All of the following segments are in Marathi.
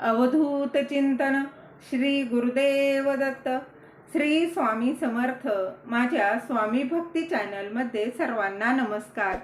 अवधूत चिंतन श्री गुरुदेव दत्त. श्री स्वामी समर्थ. माझ्या स्वामी भक्ती चॅनलमध्ये सर्वांना नमस्कार.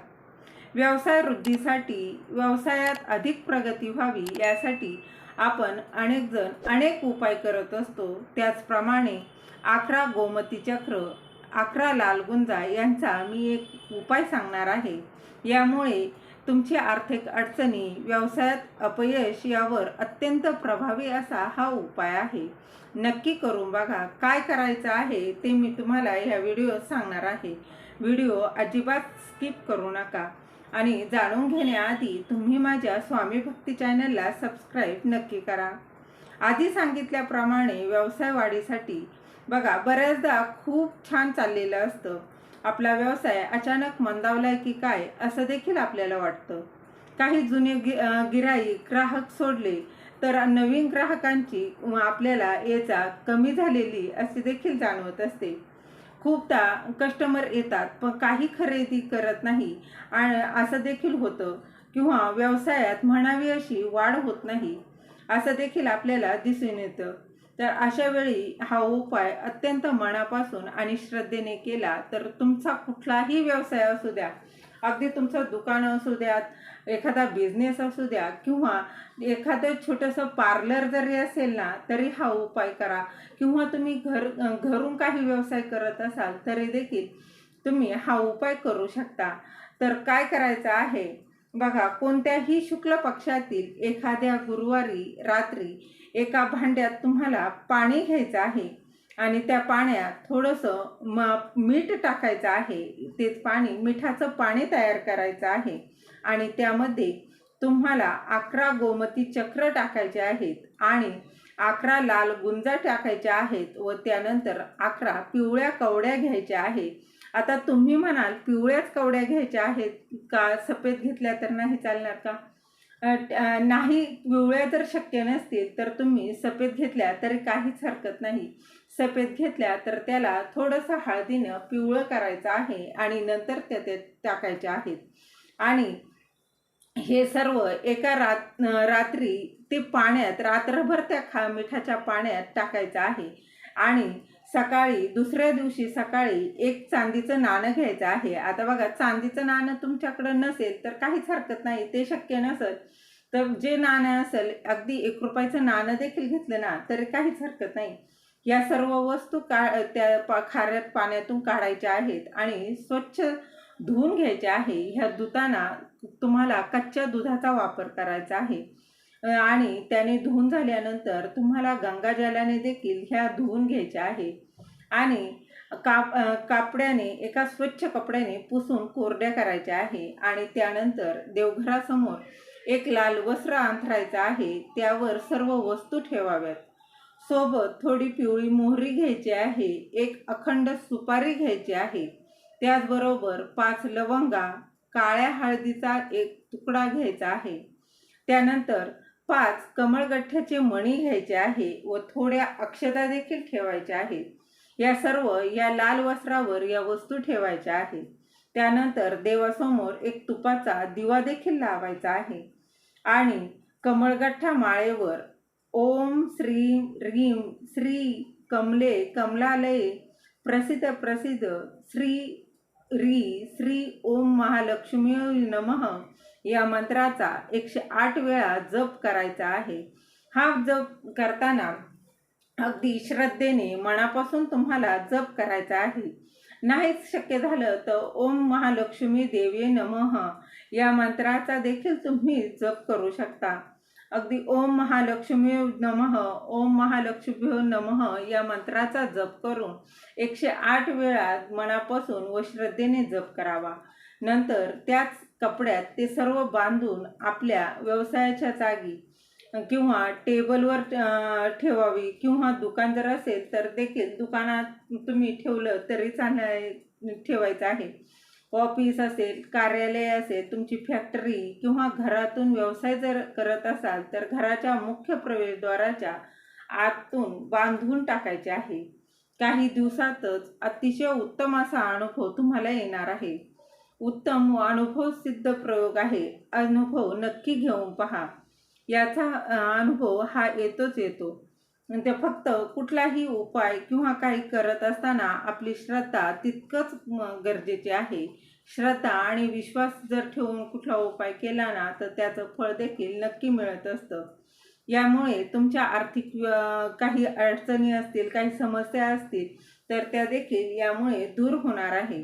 व्यवसाय वृद्धीसाठी व्यवसायात अधिक प्रगती व्हावी यासाठी आपण अनेक जण अनेक उपाय करत असतो. त्याचप्रमाणे अकरा गोमती चक्र अकरा लाल गुंजा यांचा मी एक उपाय सांगणार आहे. यामुळे तुमची आर्थिक अडचणी व्यवसायात अपयश यावर अत्यंत प्रभावी असा हा उपाय आहे. नक्की करून बघा काय करायचं आहे ते मी तुम्हाला ह्या व्हिडिओत सांगणार आहे. व्हिडिओ अजिबात स्किप करू नका आणि जाणून घेण्याआधी तुम्ही माझ्या स्वामी भक्ती चॅनलला सबस्क्राईब नक्की करा. आधी सांगितल्याप्रमाणे व्यवसाय वाढीसाठी बघा बऱ्याचदा खूप छान चाललेलं असतं. आपला व्यवसाय अचानक मंदावलाय की काय असं देखील आपल्याला वाटतं. काही जुने गि अं, ग्राहक सोडले तर नवीन ग्राहकांची आपल्याला येचा कमी झालेली अशी देखील जाणवत असते. खूपदा कस्टमर येतात पण काही खरेदी करत नाही आणि असं देखील होतं. किंवा व्यवसायात म्हणावी अशी वाढ होत नाही असं देखील आपल्याला दिसून येतं. तर अशा वेळी हा उपाय अत्यंत मनापासून आणि श्रद्धेने केला तर तुमचा कुठलाही व्यवसाय असू द्या अगदी तुमचं दुकान असू द्यात एखादा बिझनेस असू द्या किंवा एखादं छोटंसं पार्लर जरी असेल ना तरी हा उपाय करा. किंवा तुम्ही घर घरून काही व्यवसाय करत असाल तरी देखील तुम्ही हा उपाय करू शकता. तर काय करायचं आहे? बघा कोणत्याही शुक्ल पक्षातील एखाद्या गुरुवारी रात्री एका भांड्यात तुम्हाला पाणी घ्यायचं आहे आणि त्या पाण्यात थोडंसं म मीठ टाकायचं आहे. तेच पाणी मिठाचं पाणी तयार करायचं आहे आणि त्यामध्ये तुम्हाला अकरा गोमती चक्र टाकायचे आहेत आणि अकरा लाल गुंजा टाकायच्या आहेत व त्यानंतर अकरा पिवळ्या कवड्या घ्यायच्या आहेत. आता तुम्ही म्हणाल पिवळ्याच कवड्या घ्यायच्या आहेत का सफेद घेतल्या तर नाही चालणार का? नाही पिवळ्या जर शक्य नसतील तर तुम्ही सफेद घेतल्या तरी काहीच हरकत नाही. सफेद घेतल्या तर त्याला थोडंसं हळदीनं पिवळं करायचं आहे आणि नंतर त्या ते टाकायचे आहेत. आणि हे सर्व एका रात रात्री ते पाण्यात रात्रभर त्या खा मिठाच्या पाण्यात टाकायचं आहे. आणि सकाळी दुसऱ्या दिवशी सकाळी एक चांदीचं नाणं घ्यायचं आहे. आता बघा चांदीचं नाणं तुमच्याकडं नसेल तर काहीच हरकत नाही ते शक्य नसेल तर जे नाणं असेल अगदी एक रुपयाचं नाणं देखील घेतलं ना तरी काहीच हरकत नाही. या सर्व वस्तू का त्या पा खाऱ्यात पाण्यातून काढायच्या आहेत आणि स्वच्छ धुवून घ्यायचे आहे. ह्या धुताना तुम्हाला कच्च्या दुधाचा वापर करायचा आहे. आणि त्याने धुवून झाल्यानंतर तुम्हाला गंगाजलाने देखील ह्या धुवून घ्यायच्या आहे. आणि काप कापड्याने एका स्वच्छ कपड्याने पुसून कोरड्या करायच्या आहे. आणि त्यानंतर देवघरासमोर एक लाल वस्त्र अंथरायचं आहे. त्यावर सर्व वस्तू ठेवाव्यात. सोबत थोडी पिवळी मोहरी घ्यायची आहे. एक अखंड सुपारी घ्यायची आहे. त्याचबरोबर पाच लवंगा काळ्या हळदीचा एक तुकडा घ्यायचा आहे. त्यानंतर पाच कमळगठ्ठ्याचे मणी घ्यायचे आहे व थोड्या अक्षता देखील ठेवायच्या आहेत. या सर्व या लाल वस्त्रावर या वस्तू ठेवायच्या आहेत. त्यानंतर देवासमोर एक तुपाचा दिवा देखील लावायचा आहे. आणि कमळगठ्ठा माळेवर ओम श्री रीम श्री कमले कमलालये प्रसिद्ध प्रसिद्ध श्री री श्री ओम महालक्ष्मी नमः या मंत्राचा एकशे आठ वेळा जप करायचा आहे. हा जप करताना अगदी श्रद्धेने मनापासून तुम्हाला जप करायचा आहे. नाहीच शक्य झालं तर ओम महालक्ष्मी देवी नमः या मंत्राचा देखील तुम्ही जप करू शकता. अगदी ओम महालक्ष्मी नमः ओम महालक्ष्मी नमः या मंत्राचा जप करून एकशे आठ वेळा मनापासून व श्रद्धेने जप करावा. नंतर त्याच कपड्यात ते सर्व बांधून आपल्या व्यवसायाच्या जागी किंवा टेबलवर ठेवावी किंवा दुकान जर असेल तर देखील दुकानात तुम्ही ठेवलं तरी चांगलं ठेवायचं आहे. ऑफिस असेल कार्यालय असेल तुमची फॅक्टरी किंवा घरातून व्यवसाय जर करत असाल तर घराच्या मुख्य प्रवेशद्वाराच्या आतून बांधून टाकायचे आहे. काही दिवसातच अतिशय उत्तम असा अनुभव तुम्हाला येणार आहे. उत्तम अनुभव सिद्ध प्रयोग आहे. अनुभव नक्की घेऊन पहा. याचा अनुभव हा येतोच येतो. आणि ते फक्त कुठलाही उपाय किंवा काही करत असताना आपली श्रद्धा तितकंच गरजेची आहे. श्रद्धा आणि विश्वास जर ठेवून कुठला उपाय केला ना तर त्याचं फळ देखील नक्की मिळत असतं. यामुळे तुमच्या आर्थिक काही अडचणी असतील काही समस्या असतील तर त्या देखील यामुळे दूर होणार आहे.